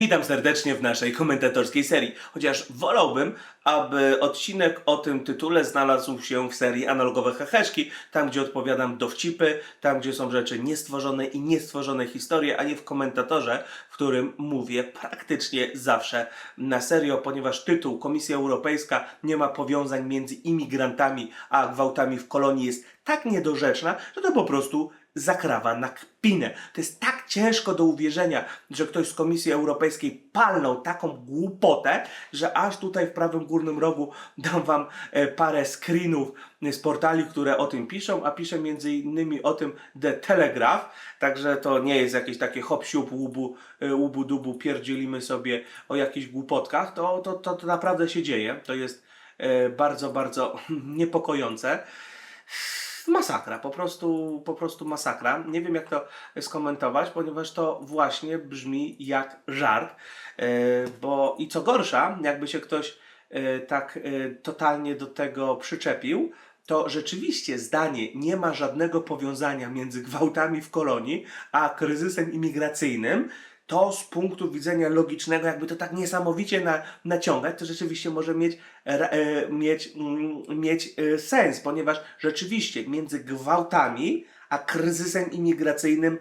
Witam serdecznie w naszej komentatorskiej serii, chociaż wolałbym, aby odcinek o tym tytule znalazł się w serii Analogowe Heheszki, tam gdzie odpowiadam dowcipy, tam gdzie są rzeczy niestworzone i niestworzone historie, a nie w komentatorze, w którym mówię praktycznie zawsze na serio, ponieważ tytuł Komisja Europejska nie ma powiązań między imigrantami a gwałtami w kolonii jest tak niedorzeczna, że to po prostu zakrawa na kpinę. To jest tak ciężko do uwierzenia, że ktoś z Komisji Europejskiej palnął taką głupotę, że aż tutaj w prawym górnym rogu dam wam e, parę screenów z portali, które o tym piszą, a pisze między innymi o tym The Telegraph, także to nie jest jakieś takie hop siup, łubu, e, łubu dubu, pierdzielimy sobie o jakichś głupotkach, to, to, to, to naprawdę się dzieje, to jest e, bardzo, bardzo niepokojące masakra, po prostu, po prostu masakra. Nie wiem jak to skomentować, ponieważ to właśnie brzmi jak żart, e, bo i co gorsza, jakby się ktoś e, tak e, totalnie do tego przyczepił, to rzeczywiście zdanie nie ma żadnego powiązania między gwałtami w kolonii a kryzysem imigracyjnym, to z punktu widzenia logicznego, jakby to tak niesamowicie na, naciągać, to rzeczywiście może mieć, e, mieć, mm, mieć e, sens, ponieważ rzeczywiście między gwałtami a kryzysem imigracyjnym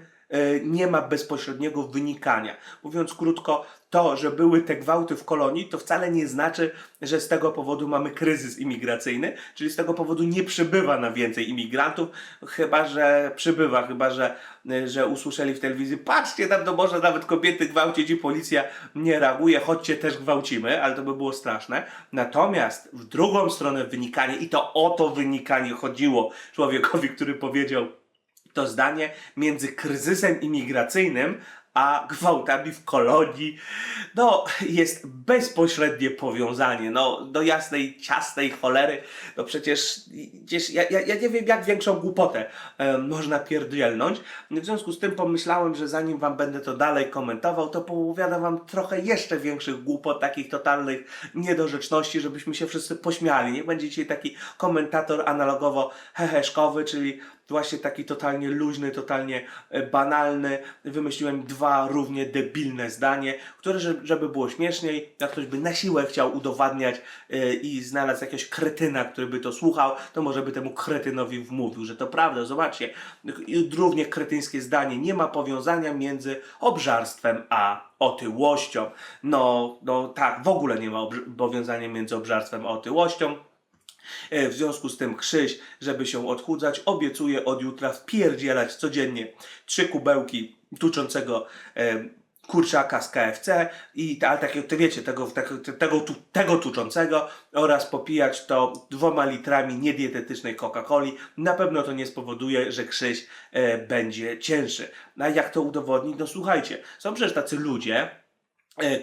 nie ma bezpośredniego wynikania. Mówiąc krótko, to, że były te gwałty w kolonii, to wcale nie znaczy, że z tego powodu mamy kryzys imigracyjny, czyli z tego powodu nie przybywa na więcej imigrantów, chyba że przybywa, chyba że, y, że usłyszeli w telewizji, patrzcie, tam to może nawet kobiety gwałcić i policja nie reaguje, chodźcie też gwałcimy, ale to by było straszne. Natomiast w drugą stronę wynikanie, i to o to wynikanie chodziło człowiekowi, który powiedział, to zdanie między kryzysem imigracyjnym a gwałtami w kolonii, no jest bezpośrednie powiązanie, no do jasnej, ciasnej cholery, no przecież, przecież ja, ja, ja nie wiem jak większą głupotę e, można pierdzielnąć, w związku z tym pomyślałem, że zanim wam będę to dalej komentował, to poowiadam wam trochę jeszcze większych głupot, takich totalnych niedorzeczności, żebyśmy się wszyscy pośmiali, nie będzie dzisiaj taki komentator analogowo heheszkowy, czyli właśnie taki totalnie luźny, totalnie e, banalny. Wymyśliłem dwa równie debilne zdanie, które, że- żeby było śmieszniej, jak ktoś by na siłę chciał udowadniać e, i znalazł jakiegoś kretyna, który by to słuchał, to może by temu kretynowi wmówił, że to prawda. Zobaczcie, równie kretyńskie zdanie. Nie ma powiązania między obżarstwem a otyłością. No, no tak, w ogóle nie ma powiązania między obżarstwem a otyłością. E, W związku z tym Krzyś, żeby się odchudzać, obiecuje od jutra wpierdzielać codziennie trzy kubełki tuczącego e, kurczaka z KFC i ale takie, to wiecie, tego, tego, tego, tu- tego tuczącego oraz popijać to dwoma litrami niedietetycznej Coca-Coli. Na pewno to nie spowoduje, że Krzyś e, będzie cięższy. A jak to udowodnić? No słuchajcie, są przecież tacy ludzie,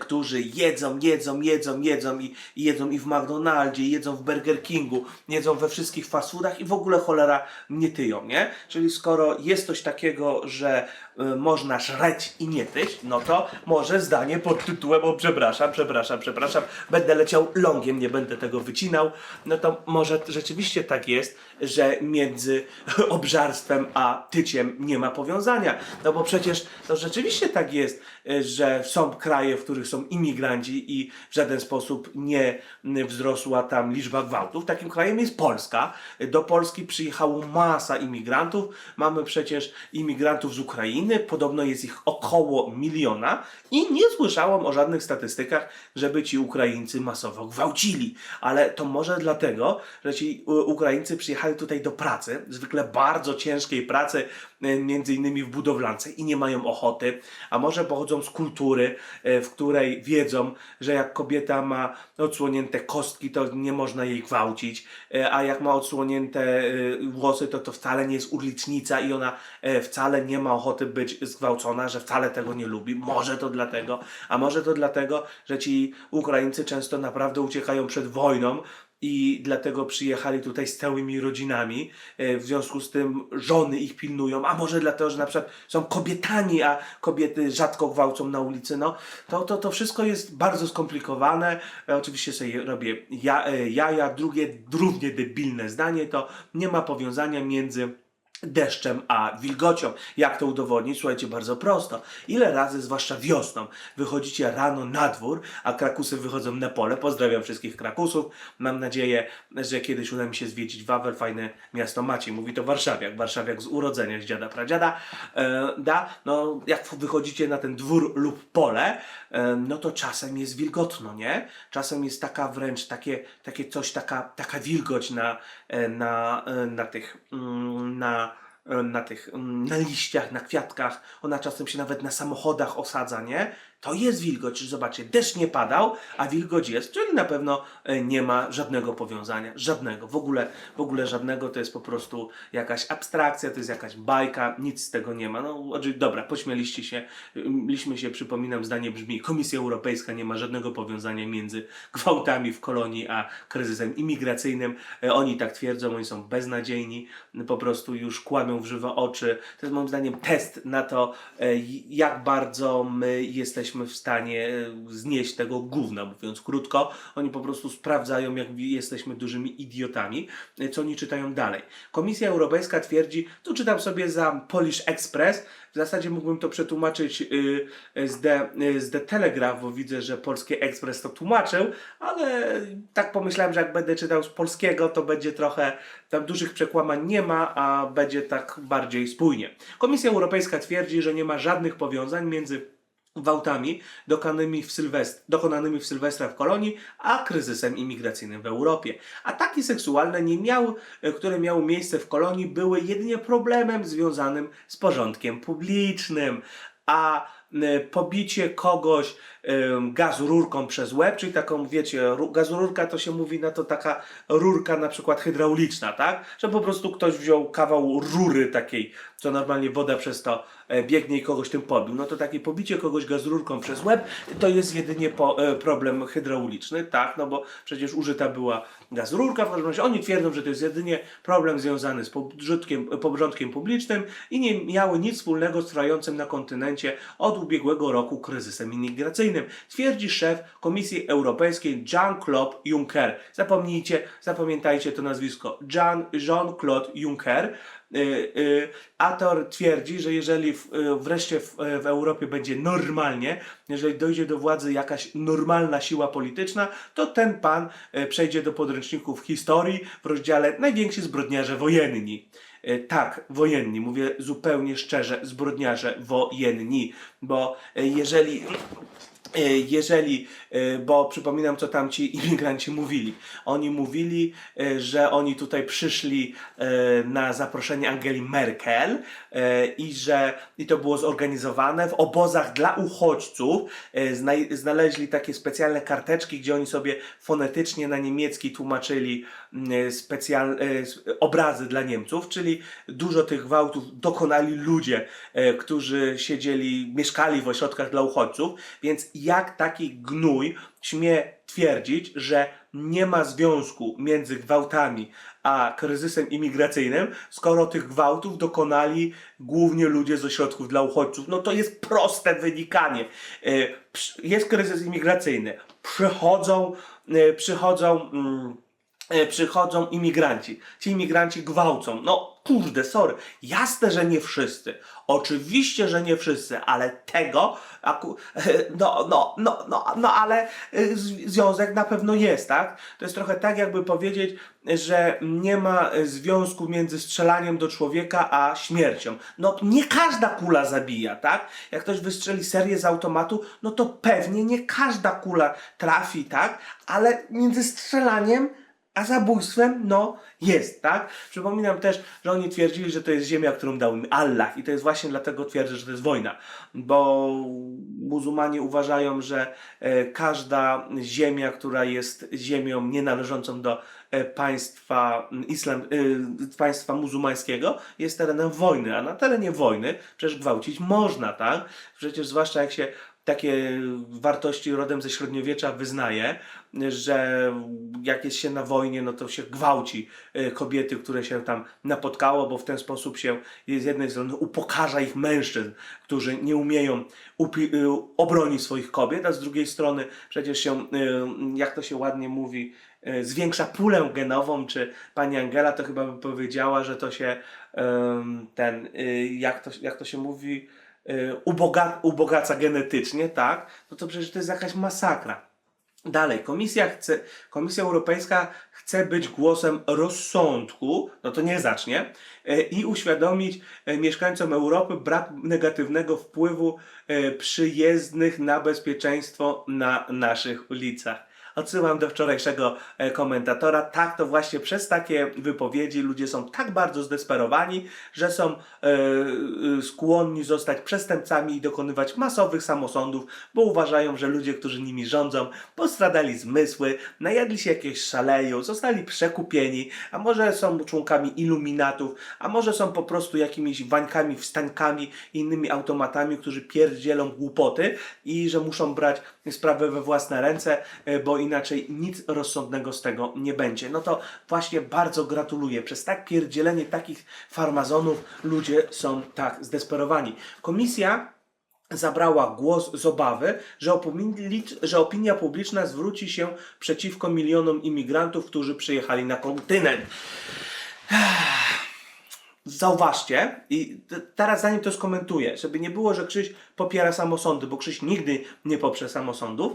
którzy jedzą, jedzą, jedzą, jedzą i, i jedzą i w McDonaldzie, i jedzą w Burger Kingu, jedzą we wszystkich fast foodach i w ogóle cholera nie tyją, nie? Czyli skoro jest coś takiego, że y, można żreć i nie tyć, no to może zdanie pod tytułem o przepraszam, przepraszam, przepraszam, będę leciał longiem, nie będę tego wycinał, no to może rzeczywiście tak jest, że między obżarstwem a tyciem nie ma powiązania. No bo przecież to rzeczywiście tak jest, y, że są kraje, w których są imigranci i w żaden sposób nie wzrosła tam liczba gwałtów. Takim krajem jest Polska. Do Polski przyjechało masa imigrantów. Mamy przecież imigrantów z Ukrainy, podobno jest ich około miliona i nie słyszałam o żadnych statystykach, żeby ci Ukraińcy masowo gwałcili. Ale to może dlatego, że ci y, Ukraińcy przyjechali tutaj do pracy, zwykle bardzo ciężkiej pracy, y, między innymi w budowlance i nie mają ochoty, a może pochodzą z kultury, y, w której wiedzą, że jak kobieta ma odsłonięte kostki, to nie można jej gwałcić, y, a jak ma odsłonięte włosy, to to wcale nie jest urlicznica i ona wcale nie ma ochoty być zgwałcona, że wcale tego nie lubi. Może to dlatego, a może to dlatego, że ci Ukraińcy często naprawdę uciekają przed wojną, i dlatego przyjechali tutaj z całymi rodzinami. E, W związku z tym żony ich pilnują, a może dlatego, że na przykład są kobietami, a kobiety rzadko gwałcą na ulicy. No, to, to, to wszystko jest bardzo skomplikowane. E, Oczywiście sobie robię ja, e, jaja. Drugie, równie debilne zdanie to nie ma powiązania między deszczem a wilgocią. Jak to udowodnić? Słuchajcie, bardzo prosto. Ile razy, zwłaszcza wiosną, wychodzicie rano na dwór, a krakusy wychodzą na pole. Pozdrawiam wszystkich krakusów. Mam nadzieję, że kiedyś uda mi się zwiedzić Wawel, fajne miasto Maciej. Mówi to warszawiak, warszawiak z urodzenia, z dziada pradziada. E, da, no jak wychodzicie na ten dwór lub pole, e, no to czasem jest wilgotno, nie? Czasem jest taka wręcz takie, takie coś, taka, taka wilgoć na, e, na, e, na tych, mm, na, na tych, mm, na liściach, na kwiatkach. Ona czasem się nawet na samochodach osadza, nie? To jest wilgoć. Zobaczcie, deszcz nie padał, a wilgoć jest, czyli na pewno e, nie ma żadnego powiązania. Żadnego. W ogóle, w ogóle żadnego. To jest po prostu jakaś abstrakcja, to jest jakaś bajka, nic z tego nie ma. No, dobra, pośmieliście się. Mieliśmy się, przypominam, zdanie brzmi, Komisja Europejska nie ma żadnego powiązania między gwałtami w kolonii a kryzysem imigracyjnym. E, Oni tak twierdzą, oni są beznadziejni, po prostu już kłamią w żywe oczy. To jest moim zdaniem test na to, e, jak bardzo my jesteśmy w stanie e, znieść tego gówna, mówiąc krótko. Oni po prostu sprawdzają, jak jesteśmy dużymi idiotami, e, co oni czytają dalej. Komisja Europejska twierdzi, tu czytam sobie za Polish Express, w zasadzie mógłbym to przetłumaczyć y, z, The, y, z The Telegraph, bo widzę, że Polski Ekspres to tłumaczył, ale tak pomyślałem, że jak będę czytał z polskiego, to będzie trochę, tam dużych przekłamań nie ma, a będzie tak bardziej spójnie. Komisja Europejska twierdzi, że nie ma żadnych powiązań między gwałtami dokonanymi w, Sylwest- dokonanymi w Sylwestra w kolonii, a kryzysem imigracyjnym w Europie. Ataki seksualne, nie miały, e, które miały miejsce w kolonii, były jedynie problemem związanym z porządkiem publicznym, a pobicie kogoś em, gazururką przez łeb, czyli taką, wiecie, ru- gazururka to się mówi na to taka rurka na przykład hydrauliczna, tak? Że po prostu ktoś wziął kawał rury takiej, co normalnie woda przez to e, biegnie i kogoś tym pobił. No to takie pobicie kogoś gazururką przez łeb to jest jedynie po, e, problem hydrauliczny, tak? No bo przecież użyta była gazururka, w każdym razie oni twierdzą, że to jest jedynie problem związany z pobrządkiem, pobrządkiem publicznym i nie miały nic wspólnego z trwającym na kontynencie od ubiegłego roku kryzysem imigracyjnym. Twierdzi szef Komisji Europejskiej Jean-Claude Juncker. Zapomnijcie, zapamiętajcie to nazwisko. Jean, Jean-Claude Juncker. Y, y, Ator twierdzi, że jeżeli y, wreszcie w, Europie będzie normalnie, jeżeli dojdzie do władzy jakaś normalna siła polityczna, to ten pan przejdzie do podręczników historii w rozdziale Najwięksi zbrodniarze wojenni. E, Tak, wojenni, mówię zupełnie szczerze, zbrodniarze wojenni, bo e, jeżeli e, jeżeli, bo przypominam, co tam ci imigranci mówili. Oni mówili, że oni tutaj przyszli na zaproszenie Angeli Merkel i że i to było zorganizowane w obozach dla uchodźców. Znaleźli takie specjalne karteczki, gdzie oni sobie fonetycznie na niemiecki tłumaczyli specjal, e, obrazy dla Niemców, czyli dużo tych gwałtów dokonali ludzie, e, którzy siedzieli, mieszkali w ośrodkach dla uchodźców, więc jak taki gnój śmie twierdzić, że nie ma związku między gwałtami a kryzysem imigracyjnym, skoro tych gwałtów dokonali głównie ludzie z ośrodków dla uchodźców. No to jest proste wynikanie. E, Jest kryzys imigracyjny. Przychodzą, e, przychodzą. Mm, e, przychodzą imigranci. Ci imigranci gwałcą. No kurde, sorry. Jasne, że nie wszyscy. Oczywiście, że nie wszyscy, ale tego, no, no, no, no, no, ale z- związek na pewno jest, tak? To jest trochę tak, jakby powiedzieć, że nie ma związku między strzelaniem do człowieka a śmiercią. No, nie każda kula zabija, tak? Jak ktoś wystrzeli serię z automatu, no to pewnie nie każda kula trafi, tak? Ale między strzelaniem a zabójstwem, no, jest, tak? Przypominam też, że oni twierdzili, że to jest ziemia, którą dał im Allah i to jest właśnie dlatego twierdzę, że to jest wojna, bo muzułmanie uważają, że e, każda ziemia, która jest ziemią nienależącą do e, państwa islam, e, państwa muzułmańskiego jest terenem wojny, a na terenie wojny przecież gwałcić można, tak? Przecież zwłaszcza jak się takie wartości rodem ze średniowiecza wyznaje, że jak jest się na wojnie, no to się gwałci e, kobiety, które się tam napotkało, bo w ten sposób się z jednej strony upokarza ich mężczyzn, którzy nie umieją y, obronić swoich kobiet, a z drugiej strony przecież się, y, jak to się ładnie mówi, y, zwiększa pulę genową, czy pani Angela to chyba by powiedziała, że to się ten, y, jak to, jak to się mówi, y, uboga, ubogaca genetycznie, tak? No to przecież to jest jakaś masakra. Dalej, komisja, chce, komisja Europejska chce być głosem rozsądku, no to nie zacznie, e, i uświadomić e, mieszkańcom Europy brak negatywnego wpływu przyjezdnych na bezpieczeństwo na naszych ulicach. Odsyłam do wczorajszego e, komentatora. Tak, to właśnie przez takie wypowiedzi ludzie są tak bardzo zdesperowani, że są e, e, skłonni zostać przestępcami i dokonywać masowych samosądów, bo uważają, że ludzie, którzy nimi rządzą, postradali zmysły, najadli się jakiegoś szaleju, zostali przekupieni, a może są członkami iluminatów, a może są po prostu jakimiś wańkami, wstańkami i innymi automatami, którzy pierdzielą głupoty i że muszą brać sprawę we własne ręce, bo inaczej nic rozsądnego z tego nie będzie. No to właśnie bardzo gratuluję. Przez tak pierdzielenie takich farmazonów ludzie są tak zdesperowani. Komisja zabrała głos z obawy, że, że opinia publiczna zwróci się przeciwko milionom imigrantów, którzy przyjechali na kontynent. Zauważcie, i teraz zanim to skomentuję, żeby nie było, że Krzyś popiera samosądy, bo Krzyś nigdy nie poprze samosądów.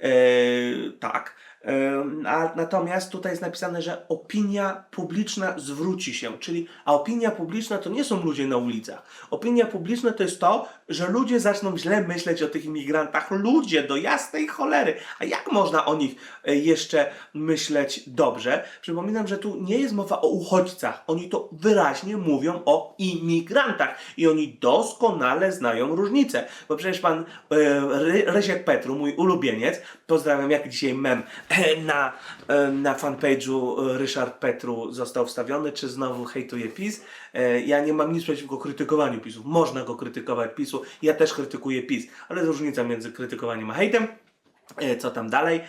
Eee, tak. Eee, a natomiast tutaj jest napisane, że opinia publiczna zwróci się, czyli a opinia publiczna to nie są ludzie na ulicach. Opinia publiczna to jest to, że ludzie zaczną źle myśleć o tych imigrantach. Ludzie, do jasnej cholery. A jak można o nich e, jeszcze myśleć dobrze? Przypominam, że tu nie jest mowa o uchodźcach. Oni to wyraźnie mówią o imigrantach. I oni doskonale znają różnicę. Bo przecież pan Ry- Rysiek Petru, mój ulubieniec, pozdrawiam, jak dzisiaj mem e, na, na fanpage'u Ryszard Petru został wstawiony, czy znowu hejtuje PiS. Ja nie mam nic przeciwko krytykowaniu PiSu. Można go krytykować Ja też krytykuję PiS. Ale jest różnica między krytykowaniem a hejtem. E, Co tam dalej?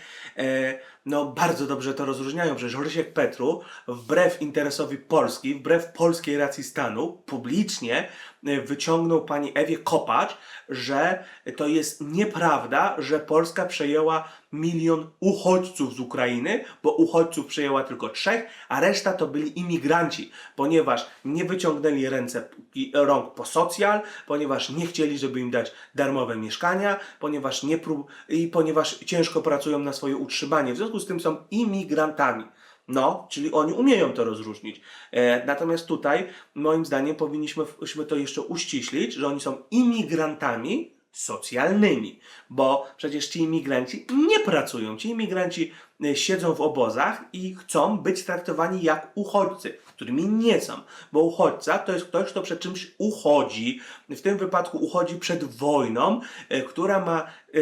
No, bardzo dobrze to rozróżniają. Przecież Rysiek Petru, wbrew interesowi Polski, wbrew polskiej racji stanu, publicznie e, wyciągnął pani Ewie Kopacz, że to jest nieprawda, że Polska przejęła milion uchodźców z Ukrainy, bo uchodźców przejęła tylko trzech, a reszta to byli imigranci, ponieważ nie wyciągnęli ręce rąk po socjal, ponieważ nie chcieli, żeby im dać darmowe mieszkania, ponieważ nie prób i ponieważ ciężko pracują na swoje utrzymanie. W związku z tym są imigrantami. No, czyli oni umieją to rozróżnić. E, natomiast tutaj, moim zdaniem, powinniśmy śmy to jeszcze uściślić, że oni są imigrantami socjalnymi, bo przecież ci imigranci nie pracują. Ci imigranci e, siedzą w obozach i chcą być traktowani jak uchodźcy, którymi nie są. Bo uchodźca to jest ktoś, kto przed czymś uchodzi. W tym wypadku uchodzi przed wojną, e, która ma, e,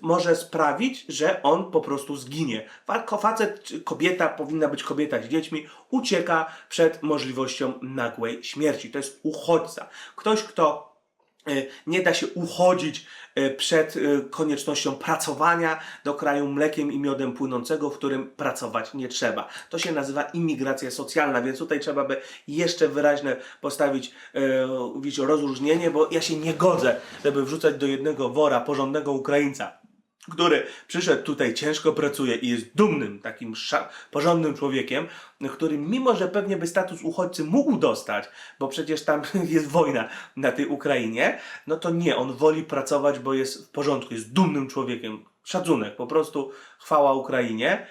może sprawić, że on po prostu zginie. Fa- Facet kobieta, powinna być kobieta z dziećmi, ucieka przed możliwością nagłej śmierci. To jest uchodźca. Ktoś, kto nie da się uchodzić e, przed e, koniecznością pracowania do kraju mlekiem i miodem płynącego, w którym pracować nie trzeba. To się nazywa imigracja socjalna, więc tutaj trzeba by jeszcze wyraźne postawić e, widzicie, rozróżnienie, bo ja się nie godzę, żeby wrzucać do jednego wora porządnego Ukraińca który przyszedł tutaj, ciężko pracuje i jest dumnym, takim porządnym człowiekiem, który mimo, że pewnie by status uchodźcy mógł dostać, bo przecież tam jest wojna na tej Ukrainie, no to nie, on woli pracować, bo jest w porządku, jest dumnym człowiekiem. Szacunek, po prostu chwała Ukrainie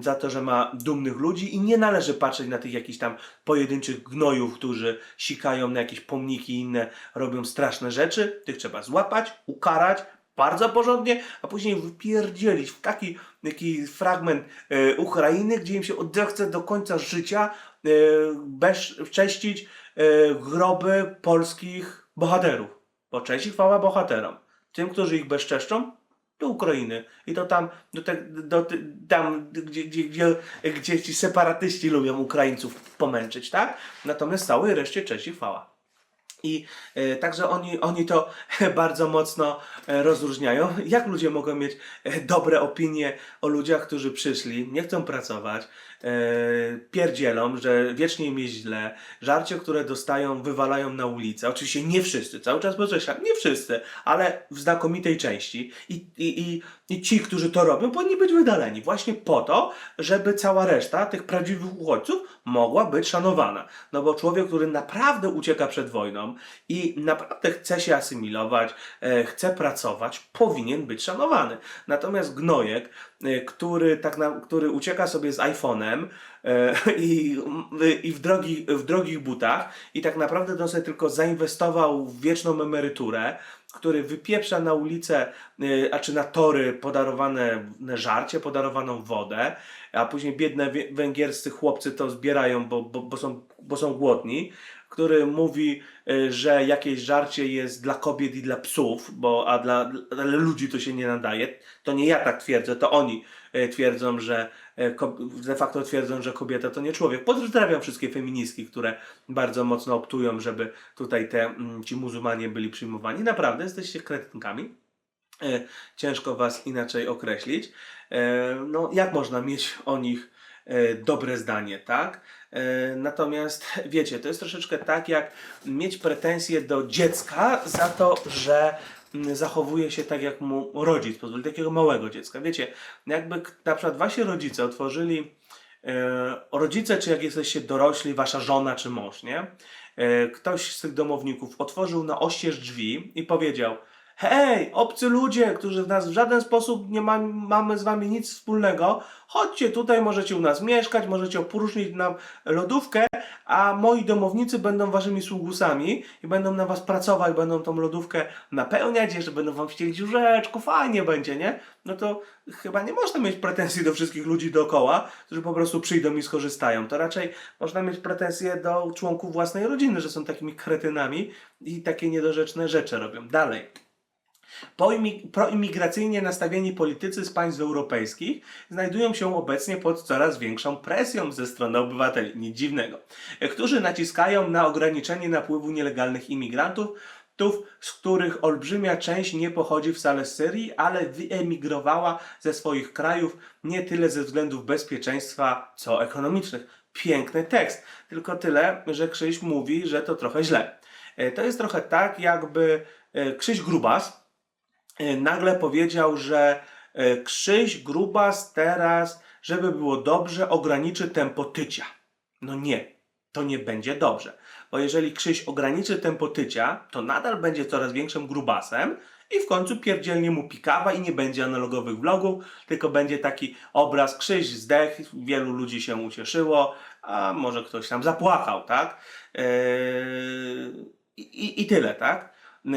za to, że ma dumnych ludzi i nie należy patrzeć na tych jakichś tam pojedynczych gnojów, którzy sikają na jakieś pomniki i inne, robią straszne rzeczy. Tych trzeba złapać, ukarać, bardzo porządnie, a później wypierdzielić w taki, taki fragment e, Ukrainy, gdzie im się odechce do końca życia e, bezcześcić e, groby polskich bohaterów. Bo cześć i chwała bohaterom. Tym, którzy ich bezczeszczą, do Ukrainy. I to tam, do te, do, tam gdzie, gdzie, gdzie, gdzie ci separatyści lubią Ukraińców pomęczyć, tak? Natomiast całej reszcie cześć i chwała. I e, także oni, oni to bardzo mocno e, rozróżniają. Jak ludzie mogą mieć e, dobre opinie o ludziach, którzy przyszli, nie chcą pracować, pierdzielą, że wiecznie im jest źle, żarcie, które dostają, wywalają na ulicę. Oczywiście nie wszyscy, cały czas podkreślam, nie wszyscy, ale w znakomitej części. I, i, i, I ci, którzy to robią, powinni być wydaleni właśnie po to, żeby cała reszta tych prawdziwych uchodźców mogła być szanowana. No bo człowiek, który naprawdę ucieka przed wojną i naprawdę chce się asymilować, e, chce pracować, powinien być szanowany. Natomiast gnojek, e, który, tak na, który ucieka sobie z iPhone'em e, i, i w, drogi, w drogich butach i tak naprawdę to sobie tylko zainwestował w wieczną emeryturę, który wypieprza na ulicę, y, a czy na tory podarowane żarcie, podarowaną wodę, a później biedne węgierscy chłopcy to zbierają, bo, bo, bo, są, bo są głodni, który mówi, y, że jakieś żarcie jest dla kobiet i dla psów, bo a dla, dla ludzi to się nie nadaje. To nie ja tak twierdzę, to oni twierdzą, że de facto twierdzą, że kobieta to nie człowiek. Pozdrawiam wszystkie feministki, które bardzo mocno optują, żeby tutaj te, mm, ci muzułmanie byli przyjmowani. Naprawdę, jesteście kretynkami. E, Ciężko was inaczej określić. E, No, jak można mieć o nich e, dobre zdanie, tak? E, Natomiast wiecie, to jest troszeczkę tak, jak mieć pretensje do dziecka za to, że zachowuje się tak, jak mu rodzic pozwoli, takiego małego dziecka. Wiecie, jakby na przykład wasi rodzice otworzyli e, rodzice, czy jak jesteście dorośli, wasza żona czy mąż, nie? E, ktoś z tych domowników otworzył na oścież drzwi i powiedział: Hej, obcy ludzie, którzy w nas w żaden sposób nie ma, mamy z wami nic wspólnego, chodźcie tutaj, możecie u nas mieszkać, możecie opróżnić nam lodówkę, a moi domownicy będą waszymi sługusami i będą na was pracować, będą tą lodówkę napełniać, jeszcze będą wam ścielić łóżeczku, fajnie będzie, nie? No to chyba nie można mieć pretensji do wszystkich ludzi dookoła, którzy po prostu przyjdą i skorzystają. To raczej można mieć pretensje do członków własnej rodziny, że są takimi kretynami i takie niedorzeczne rzeczy robią. Dalej. Proimigracyjnie nastawieni politycy z państw europejskich znajdują się obecnie pod coraz większą presją ze strony obywateli, nic dziwnego, którzy naciskają na ograniczenie napływu nielegalnych imigrantów, tów, z których olbrzymia część nie pochodzi wcale z Syrii, ale wyemigrowała ze swoich krajów nie tyle ze względów bezpieczeństwa, co ekonomicznych. Piękny tekst, tylko tyle, że Krzyś mówi, że to trochę źle. E, To jest trochę tak, jakby e, Krzyś Grubas, nagle powiedział, że e, Krzyś Grubas teraz, żeby było dobrze, ograniczy tempo tycia. No nie, to nie będzie dobrze. Bo jeżeli Krzyś ograniczy tempo tycia, to nadal będzie coraz większym grubasem i w końcu pierdzielnie mu pikawa i nie będzie analogowych vlogów, tylko będzie taki obraz Krzyś zdech, wielu ludzi się ucieszyło, a może ktoś tam zapłakał, tak? I, i, I tyle, tak?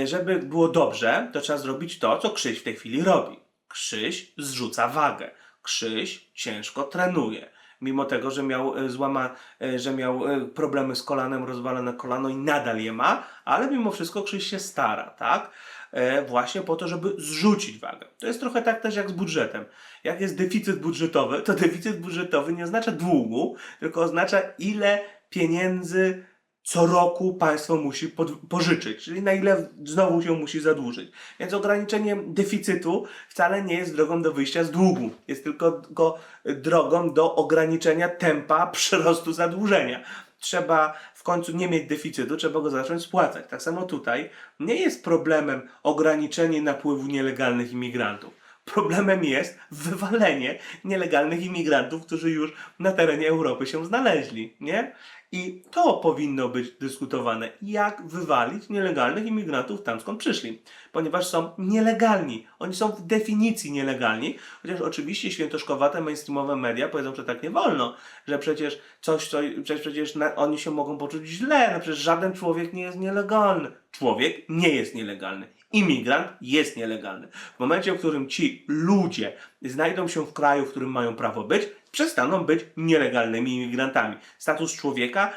Żeby było dobrze, to trzeba zrobić to, co Krzyś w tej chwili robi. Krzyś zrzuca wagę. Krzyś ciężko trenuje. Mimo tego, że miał, e, złama, e, że miał e, problemy z kolanem, rozwalone kolano i nadal je ma, ale mimo wszystko Krzyś się stara, tak? E, Właśnie po to, żeby zrzucić wagę. To jest trochę tak też jak z budżetem. Jak jest deficyt budżetowy, to deficyt budżetowy nie oznacza długu, tylko oznacza ile pieniędzy co roku państwo musi pod, pożyczyć, czyli na ile znowu się musi zadłużyć. Więc ograniczenie deficytu wcale nie jest drogą do wyjścia z długu. Jest tylko, tylko drogą do ograniczenia tempa przyrostu zadłużenia. Trzeba w końcu nie mieć deficytu, trzeba go zacząć spłacać. Tak samo tutaj nie jest problemem ograniczenie napływu nielegalnych imigrantów. Problemem jest wywalenie nielegalnych imigrantów, którzy już na terenie Europy się znaleźli, nie? I to powinno być dyskutowane, jak wywalić nielegalnych imigrantów tam skąd przyszli, ponieważ są nielegalni. Oni są w definicji nielegalni, chociaż oczywiście świętoszkowate mainstreamowe media powiedzą, że tak nie wolno, że przecież coś, co, przecież, przecież oni się mogą poczuć źle, no przecież żaden człowiek nie jest nielegalny. Człowiek nie jest nielegalny. Imigrant jest nielegalny. W momencie, w którym ci ludzie znajdą się w kraju, w którym mają prawo być, przestaną być nielegalnymi imigrantami. Status człowieka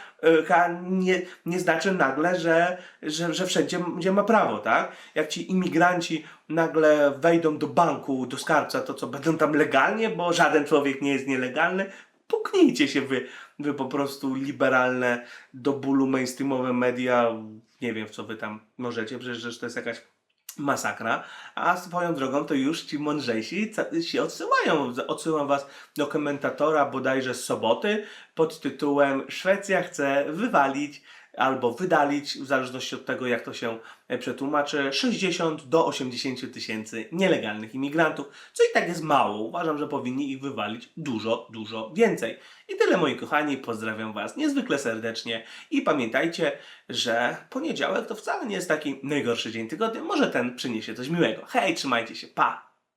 e, nie, nie znaczy nagle, że, że, że wszędzie gdzie ma prawo, tak? Jak ci imigranci nagle wejdą do banku, do skarbca, to co, będą tam legalnie, bo żaden człowiek nie jest nielegalny? puknijcie się wy, wy po prostu liberalne, do bólu mainstreamowe media, nie wiem w co wy tam możecie, przecież to jest jakaś masakra, a swoją drogą to już ci mądrzejsi się odsyłają. Odsyłam was do komentatora bodajże z soboty pod tytułem Szwecja chce wywalić albo wydalić, w zależności od tego jak to się e, przetłumaczy, 60 do 80 tysięcy nielegalnych imigrantów, co i tak jest mało. Uważam, że powinni ich wywalić dużo, dużo więcej. I tyle moi kochani, pozdrawiam was niezwykle serdecznie i pamiętajcie, że poniedziałek to wcale nie jest taki najgorszy dzień tygodnia, może ten przyniesie coś miłego. Hej, trzymajcie się, pa!